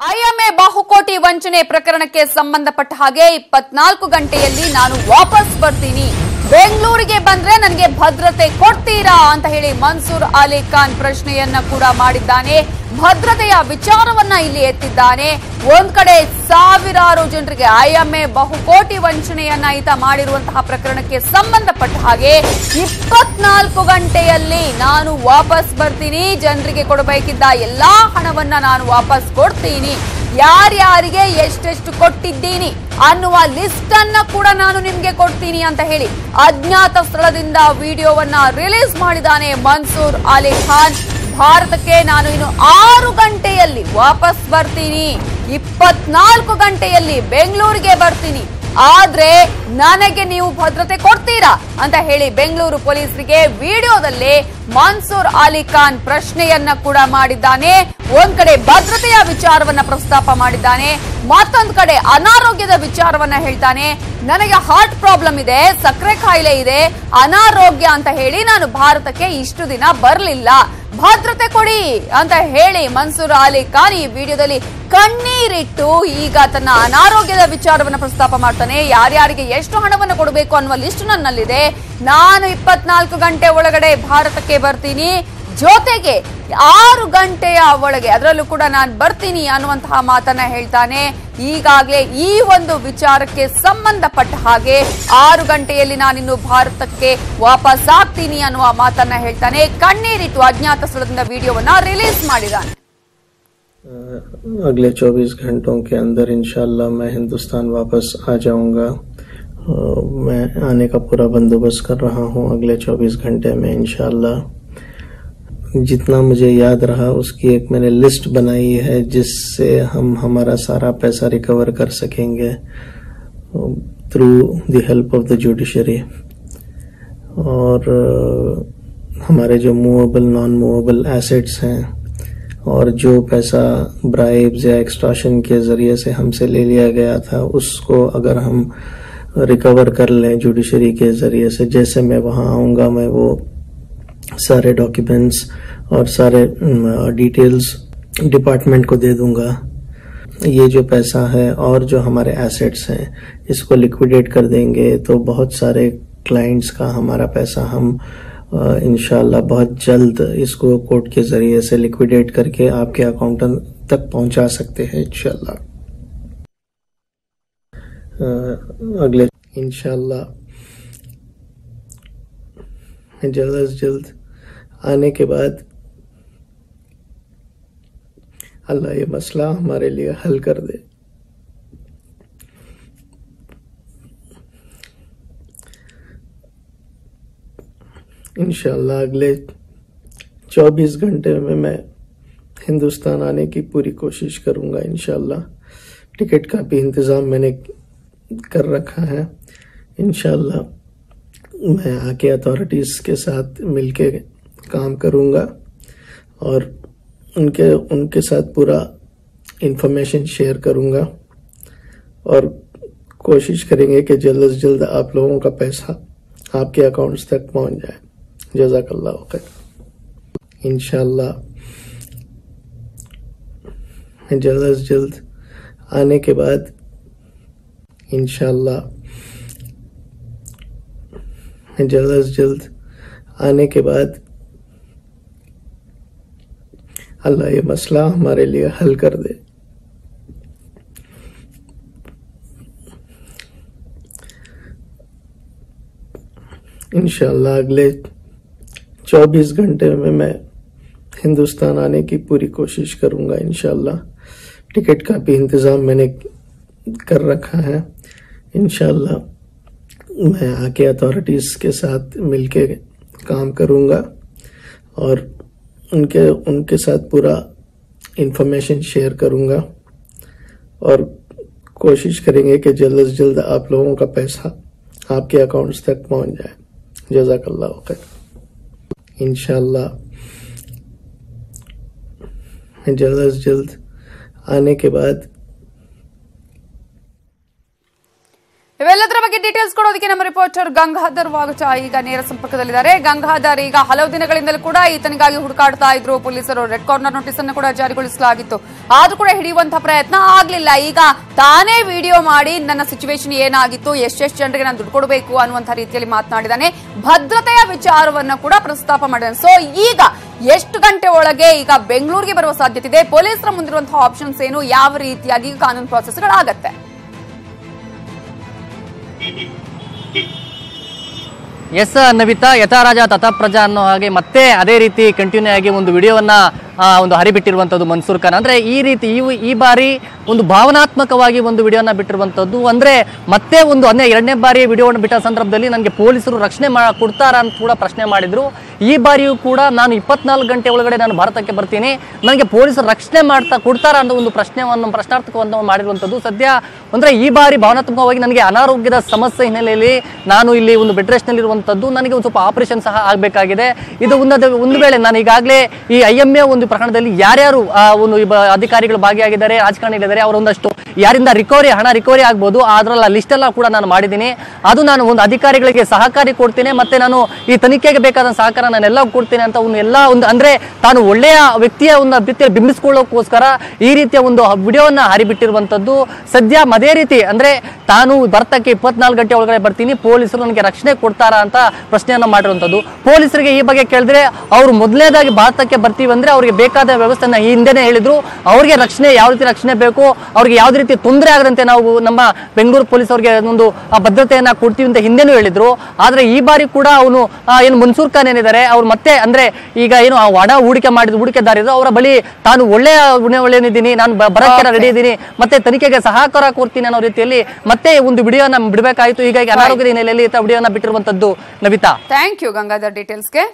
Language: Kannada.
ಐಎಂಎ ಬಾಹುಕೋಟಿ ವಂಚನೆ ಪ್ರಕರಣಕ್ಕೆ ಸಂಬಂಧಪಟ್ಟ ಹಾಗೆ ಇಪ್ಪತ್ನಾಲ್ಕು ಗಂಟೆಯಲ್ಲಿ ನಾನು ವಾಪಸ್ ಬರ್ತೀನಿ. ಬೆಂಗಳೂರಿಗೆ ಬಂದ್ರೆ ನನಗೆ ಭದ್ರತೆ ಕೊಡ್ತೀರಾ ಅಂತ ಹೇಳಿ ಮನ್ಸೂರ್ ಅಲಿ ಖಾನ್ ಪ್ರಶ್ನೆಯನ್ನ ಕೂಡ ಮಾಡಿದ್ದಾನೆ. ಭದ್ರತೆಯ ವಿಚಾರವನ್ನ ಇಲ್ಲಿ ಎತ್ತಿದ್ದಾನೆ. ಒಂದ್ ಕಡೆ ಸಾವಿರಾರು ಜನರಿಗೆ ಐಎಂಎ ಬಹುಕೋಟಿ ವಂಚನೆಯನ್ನ ಈತ ಮಾಡಿರುವಂತಹ ಪ್ರಕರಣಕ್ಕೆ ಸಂಬಂಧಪಟ್ಟ ಹಾಗೆ ಇಪ್ಪತ್ನಾಲ್ಕು ಗಂಟೆಯಲ್ಲಿ ನಾನು ವಾಪಸ್ ಬರ್ತೀನಿ. ಜನರಿಗೆ ಕೊಡಬೇಕಿದ್ದ ಎಲ್ಲಾ ಹಣವನ್ನ ನಾನು ವಾಪಸ್ ಕೊಡ್ತೀನಿ. ಯಾರ್ಯಾರಿಗೆ ಎಷ್ಟೆಷ್ಟು ಕೊಟ್ಟಿದ್ದೀನಿ ಅನ್ನುವ ಲಿಸ್ಟ್ ಅನ್ನ ಕೂಡ ನಾನು ನಿಮ್ಗೆ ಕೊಡ್ತೀನಿ ಅಂತ ಹೇಳಿ ಅಜ್ಞಾತ ಸ್ಥಳದಿಂದ ವಿಡಿಯೋವನ್ನ ರಿಲೀಸ್ ಮಾಡಿದ್ದಾನೆ ಮನ್ಸೂರ್ ಅಲಿ ಖಾನ್. ಭಾರತಕ್ಕೆ ನಾನು ಇನ್ನು ಆರು ಗಂಟೆಯಲ್ಲಿ ವಾಪಸ್ ಬರ್ತೀನಿ. ಇಪ್ಪತ್ನಾಲ್ಕು ಗಂಟೆಯಲ್ಲಿ ಬೆಂಗಳೂರಿಗೆ ಬರ್ತೀನಿ. ಆದ್ರೆ ನನಗೆ ನೀವು ಭದ್ರತೆ ಕೊಡ್ತೀರಾ ಅಂತ ಹೇಳಿ ಬೆಂಗಳೂರು ಪೊಲೀಸರಿಗೆ ವಿಡಿಯೋದಲ್ಲಿ ಮನ್ಸೂರ್ ಅಲಿ ಖಾನ್ ಪ್ರಶ್ನೆಯನ್ನ ಕೂಡ ಮಾಡಿದ್ದಾನೆ. ಒಂದ್ ಕಡೆ ಭದ್ರತೆಯ ವಿಚಾರವನ್ನ ಪ್ರಸ್ತಾಪ ಮಾಡಿದ್ದಾನೆ. ಮತ್ತೊಂದ್ ಕಡೆ ಅನಾರೋಗ್ಯದ ವಿಚಾರವನ್ನ ಹೇಳ್ತಾನೆ. ನನಗೆ ಹಾರ್ಟ್ ಪ್ರಾಬ್ಲಮ್ ಇದೆ, ಸಕ್ಕರೆ ಕಾಯಿಲೆ ಇದೆ, ಅನಾರೋಗ್ಯ ಅಂತ ಹೇಳಿ ನಾನು ಭಾರತಕ್ಕೆ ಇಷ್ಟು ದಿನ ಬರಲಿಲ್ಲ. ಭದ್ರತೆ ಕೊಡಿ ಅಂತ ಹೇಳಿ ಮನ್ಸೂರ್ ಅಲಿ ಖಾನ್ ಈ ವಿಡಿಯೋದಲ್ಲಿ ಕಣ್ಣೀರಿಟ್ಟು ಈಗ ತನ್ನ ಅನಾರೋಗ್ಯದ ವಿಚಾರವನ್ನ ಪ್ರಸ್ತಾಪ ಮಾಡ್ತಾನೆ. ಯಾರ್ಯಾರಿಗೆ ಎಷ್ಟು ಹಣವನ್ನು ಕೊಡಬೇಕು ಅನ್ನುವ ಲಿಸ್ಟ್ ನನ್ನಲ್ಲಿದೆ. ನಾನು ಇಪ್ಪತ್ನಾಲ್ಕು ಗಂಟೆ ಒಳಗಡೆ ಭಾರತಕ್ಕೆ ಬರ್ತೀನಿ. ಜೊತೆಗೆ ಆರು ಗಂಟೆಯ ಒಳಗೆ ಅದರಲ್ಲೂ ಕೂಡ ನಾನು ಬರ್ತೀನಿ ಅನ್ನುವಂತಹ ಮಾತನ್ನ ಹೇಳ್ತಾನೆ ಈಗಾಗಲೇ ಈ ಒಂದು ವಿಚಾರಕ್ಕೆ ಸಂಬಂಧಪಟ್ಟ ಹಾಗೆ ಆರು ಗಂಟೆಯಲ್ಲಿ ನಾನಿನ್ನು ಭಾರತಕ್ಕೆ ವಾಪಸ್ ಆಗ್ತೀನಿ ಅನ್ನುವ ಮಾತನ್ನ ಹೇಳ್ತಾನೆ ಕಣ್ಣೀರಿಟ್ಟು ಅಜ್ಞಾತ ಸ್ಥಳದಿಂದ ವಿಡಿಯೋವನ್ನ ರಿಲೀಸ್ ಮಾಡಿದ್ದಾನೆ अ, अगले 24 घंटों के अंदर इंशाल्लाह मैं हिंदुस्तान वापस आ जाऊंगा अ, मैं आने का पूरा बंदोबस्त कर रहा हूं अगले 24 घंटे में इंशाल्लाह जितना मुझे याद रहा, उसकी एक मैंने लिस्ट बनाई है जिससे हम हमारा सारा पैसा रिकवर कर सकेंगे through the help of the judiciary और हमारे जो मूवेबल नॉन मूवेबल एसेट्स हैं, और जो पैसा ब्राइब्स या एक्सट्रॉशन के ज़रिए से हमसे ले लिया गया था, उसको अगर हम रिकवर कर लें जुडिशरी के ज़रिए से, जैसे मैं वहाँ आऊँगा, मैं वो सारे डॉक्यूमेंट्स और सारे डिटेल्स डिपार्टमेंट को दे दूँगा। ये जो पैसा है और जो हमारे एसेट्स हैं, इसको लिक्विडेट कर देंगे तो बहुत सारे क्लाइंट्स का हमारा पैसा हम इनशाला बहुत जल्द इसको कोर्ट के ज़रिए से लिक्विडेट करके आपके अकाउंट तक पहुँचा सकते हैं इनशाला अगले इनशाला जल्द अज जल्द आने के बाद अल्लाह ये मसला हमारे लिए हल कर दे। इंशाल्लाह अगले 24 घंटे में मैं हिंदुस्तान आने की पूरी कोशिश करूँगा इंशाल्लाह। टिकट का भी इंतज़ाम मैंने कर रखा है। इंशाल्लाह मैं आके अथॉरिटीज़ के साथ मिलके काम करूँगा और उनके उनके साथ पूरा इंफॉर्मेशन शेयर करूँगा और कोशिश करेंगे कि जल्द से जल्द आप लोगों का पैसा आपके अकाउंट्स तक पहुँच जाए। जजाकल्ला खैर। इंशाल्लाह जल्द से जल्द आने के बाद इंशाल्लाह जल्द से जल्द आने के बाद अल्लाह ये मसला हमारे लिए हल कर दे। इंशाल्लाह अगले 24 घंटे में मैं हिंदुस्तान आने की पूरी कोशिश करूँगा इंशाल्लाह। टिकट का भी इंतज़ाम मैंने कर रखा है। इंशाल्लाह मैं आके अथॉरिटीज़ के साथ मिलके काम करूँगा और उनके उनके साथ पूरा इंफॉर्मेशन शेयर करूँगा और कोशिश करेंगे कि जल्द से जल्द आप लोगों का पैसा आपके अकाउंट्स तक पहुँच जाए। जजाकल्ला खैर। इंशाल्लाह जल्द से जल्द आने के बाद ಇವೆಲ್ಲದರ ಬಗ್ಗೆ ಡೀಟೇಲ್ಸ್ ಕೊಡೋದಕ್ಕೆ ನಮ್ಮ ರಿಪೋರ್ಟರ್ ಗಂಗಾಧರ್ ವಾಗಚ ಈಗ ನೇರ ಸಂಪರ್ಕದಲ್ಲಿದ್ದಾರೆ. ಗಂಗಾಧರ್, ಈಗ ಹಲವು ದಿನಗಳಿಂದಲೂ ಕೂಡ ಈತನಿಗಾಗಿ ಹುಡುಕಾಡ್ತಾ ಇದ್ರು. ಪೊಲೀಸರು ರೆಡ್ ಕಾರ್ನರ್ ನೋಟಿಸ್ ಅನ್ನು ಕೂಡ ಜಾರಿಗೊಳಿಸಲಾಗಿತ್ತು. ಆದ್ರೂ ಕೂಡ ಹಿಡಿಯುವಂತಹ ಪ್ರಯತ್ನ ಆಗ್ಲಿಲ್ಲ. ಈಗ ತಾನೇ ವಿಡಿಯೋ ಮಾಡಿ ನನ್ನ ಸಿಚುವೇಶನ್ ಏನಾಗಿತ್ತು, ಎಷ್ಟೆಷ್ಟು ಜನರಿಗೆ ನಾನು ದುಡ್ಡು ಕೊಡಬೇಕು ಅನ್ನುವಂತಹ ರೀತಿಯಲ್ಲಿ ಮಾತನಾಡಿದಾನೆ. ಭದ್ರತೆಯ ವಿಚಾರವನ್ನ ಕೂಡ ಪ್ರಸ್ತಾಪ ಮಾಡಿದಾನೆ. ಸೊ ಈಗ ಎಷ್ಟು ಗಂಟೆ ಒಳಗೆ ಈಗ ಬೆಂಗಳೂರಿಗೆ ಬರುವ ಸಾಧ್ಯತೆ ಇದೆ? ಪೊಲೀಸರ ಮುಂದಿರುವಂತಹ ಆಪ್ಷನ್ಸ್ ಏನು? ಯಾವ ರೀತಿಯಾಗಿ ಕಾನೂನು ಪ್ರಾಸೆಸ್ಗಳಾಗತ್ತೆ ಎಸ್ ನವಿತಾ ಯಥಾರಾಜ ತಥಾಪ್ರಜಾ ಅನ್ನೋ ಹಾಗೆ ಮತ್ತೆ ಅದೇ ರೀತಿ ಕಂಟಿನ್ಯೂ ಆಗಿ ಒಂದು ವಿಡಿಯೋವನ್ನ ಒಂದು ಹರಿಬಿಟ್ಟಿರುವಂಥದ್ದು ಮನ್ಸೂರ್ ಖಾನ್. ಅಂದ್ರೆ ಈ ರೀತಿ ಈ ಬಾರಿ ಒಂದು ಭಾವನಾತ್ಮಕವಾಗಿ ಒಂದು ವಿಡಿಯೋನ ಬಿಟ್ಟಿರುವಂಥದ್ದು. ಅಂದ್ರೆ ಮತ್ತೆ ಒಂದು ಅನ್ಯ ಎರಡನೇ ಬಾರಿ ವಿಡಿಯೋವನ್ನು ಬಿಟ್ಟ ಸಂದರ್ಭದಲ್ಲಿ ನನಗೆ ಪೊಲೀಸರು ರಕ್ಷಣೆ ಮಾ, ಕೊಡ್ತಾರಾ ಅಂತ ಕೂಡ ಪ್ರಶ್ನೆ ಮಾಡಿದ್ರು. ಈ ಬಾರಿಯೂ ಕೂಡ ನಾನು ಇಪ್ಪತ್ನಾಲ್ಕು ಗಂಟೆ ಒಳಗಡೆ ನಾನು ಭಾರತಕ್ಕೆ ಬರ್ತೀನಿ. ನನಗೆ ಪೊಲೀಸರು ರಕ್ಷಣೆ ಮಾಡ್ತಾ ಕೊಡ್ತಾರಾ ಅನ್ನೋ ಒಂದು ಪ್ರಶ್ನೆವನ್ನು, ಪ್ರಶ್ನಾರ್ಥಕವನ್ನು ಮಾಡಿರುವಂಥದ್ದು. ಸದ್ಯ ಅಂದ್ರೆ ಈ ಬಾರಿ ಭಾವನಾತ್ಮಕವಾಗಿ ನನಗೆ ಅನಾರೋಗ್ಯದ ಸಮಸ್ಯೆ ಹಿನ್ನೆಲೆಯಲ್ಲಿ ನಾನು ಇಲ್ಲಿ ಒಂದು ಬೆಡ್ ರೆಸ್ಟ್ ನಲ್ಲಿರುವಂಥದ್ದು. ನನಗೆ ಒಂದು ಸ್ವಲ್ಪ ಆಪರೇಷನ್ ಸಹ ಆಗಬೇಕಾಗಿದೆ. ಇದು ಒಂದು ಒಂದು ವೇಳೆ ನಾನು ಈಗಾಗಲೇ ಈ ಐ ಎಂ ಎ ಒಂದು ಪ್ರಕರಣದಲ್ಲಿ ಯಾರ್ಯಾರು ಒಂದು ಅಧಿಕಾರಿಗಳು ಭಾಗಿಯಾಗಿದ್ದಾರೆ ರಾಜಕಾರಣಿಗಳಿದ್ದಾರೆ ಅವರ ಒಂದಷ್ಟು ಯಾರಿಂದ ರಿಕವರಿ ಹಣ ರಿಕವರಿ ಆಗ್ಬೋದು, ಅದರಲ್ಲ ಲಿಸ್ಟ್ ಎಲ್ಲ ಕೂಡ ನಾನು ಮಾಡಿದ್ದೀನಿ. ಅದು ನಾನು ಒಂದು ಅಧಿಕಾರಿಗಳಿಗೆ ಸಹಕಾರಿ ಕೊಡ್ತೀನಿ, ಮತ್ತೆ ನಾನು ಈ ತನಿಖೆಗೆ ಬೇಕಾದ ಸಹಕಾರ ನಾನು ಎಲ್ಲ ಕೊಡ್ತೀನಿ ಅಂತ ಒಂದು ಎಲ್ಲ ಒಂದು ಅಂದ್ರೆ ತಾನು ಒಳ್ಳೆಯ ವ್ಯಕ್ತಿಯ ಒಂದು ಅಭ್ಯರ್ಥಿಯ ಬಿಂಬಿಸ್ಕೊಳ್ಳೋಕ್ಕೋಸ್ಕರ ಈ ರೀತಿಯ ಒಂದು ವಿಡಿಯೋವನ್ನು ಹರಿಬಿಟ್ಟಿರುವಂತದ್ದು ಸದ್ಯ ಅದೇ ರೀತಿ, ಅಂದ್ರೆ ತಾನು ಭರ್ತಕ್ಕೆ ಇಪ್ಪತ್ನಾಲ್ಕು ಗಂಟೆ ಒಳಗಡೆ ಬರ್ತೀನಿ, ಪೊಲೀಸರು ನನಗೆ ರಕ್ಷಣೆ ಕೊಡ್ತಾರಾ ಅಂತ ಪ್ರಶ್ನೆಯನ್ನ ಮಾಡಿರುವಂತದ್ದು ಪೊಲೀಸರಿಗೆ ಈ ಬಗ್ಗೆ ಕೇಳಿದ್ರೆ ಅವರು ಮೊದಲನೇದಾಗಿ ಭಾರತಕ್ಕೆ ಬರ್ತೀವಿ ಅಂದ್ರೆ ಅವರಿಗೆ ಬೇಕಾದ ವ್ಯವಸ್ಥೆನ ಹಿಂದೆನೆ ಹೇಳಿದ್ರು. ಅವರಿಗೆ ರಕ್ಷಣೆ, ಯಾವ ರೀತಿ ರಕ್ಷಣೆ ಬೇಕು, ಅವ್ರಿಗೆ ಯಾವುದೇ ರೀತಿ ತೊಂದರೆ ಆಗದಂತೆ ನಾವು ನಮ್ಮ ಬೆಂಗಳೂರು ಪೊಲೀಸ್ ಅವರಿಗೆ ಒಂದು ಭದ್ರತೆಯನ್ನ ಕೊಡ್ತೀವಿ ಅಂತ ಹಿಂದೆನೂ ಹೇಳಿದ್ರು. ಆದ್ರೆ ಈ ಬಾರಿ ಕೂಡ ಅವನು ಏನು ಮನ್ಸೂರ್ ಖಾನ್ ಏನಿದ್ದಾರೆ ಅವ್ರು ಮತ್ತೆ ಅಂದ್ರೆ ಈಗ ಏನು ಆ ಹಣ ಹೂಡಿಕೆ ಮಾಡಿದ ಹೂಡಿಕೆದಾರರು ಅವರ ಬಳಿ ತಾನು ಒಳ್ಳೆಯ ಗುಣ ಒಳ್ಳೆಯನಿದ್ದೀನಿ ನಾನು ಬರಕ್ಕೆ ರೆಡಿ ಇದ್ದೀನಿ ಮತ್ತೆ ತನಿಖೆಗೆ ಸಹಕಾರ ಕೊಡ್ತೀನಿ ಅನ್ನೋ ರೀತಿಯಲ್ಲಿ ಮತ್ತೆ ಒಂದು ವಿಡಿಯೋನ ಬಿಡಬೇಕಾಯಿತು. ಹೀಗಾಗಿ ಅನಾರೋಗ್ಯದ ಹಿನ್ನೆಲೆಯಲ್ಲಿ ವಿಡಿಯೋನ ಬಿಟ್ಟಿರುವಂತದ್ದು ನವಿತಾ. Thank you Gangadhar ಡೀಟೇಲ್ಸ್ಗೆ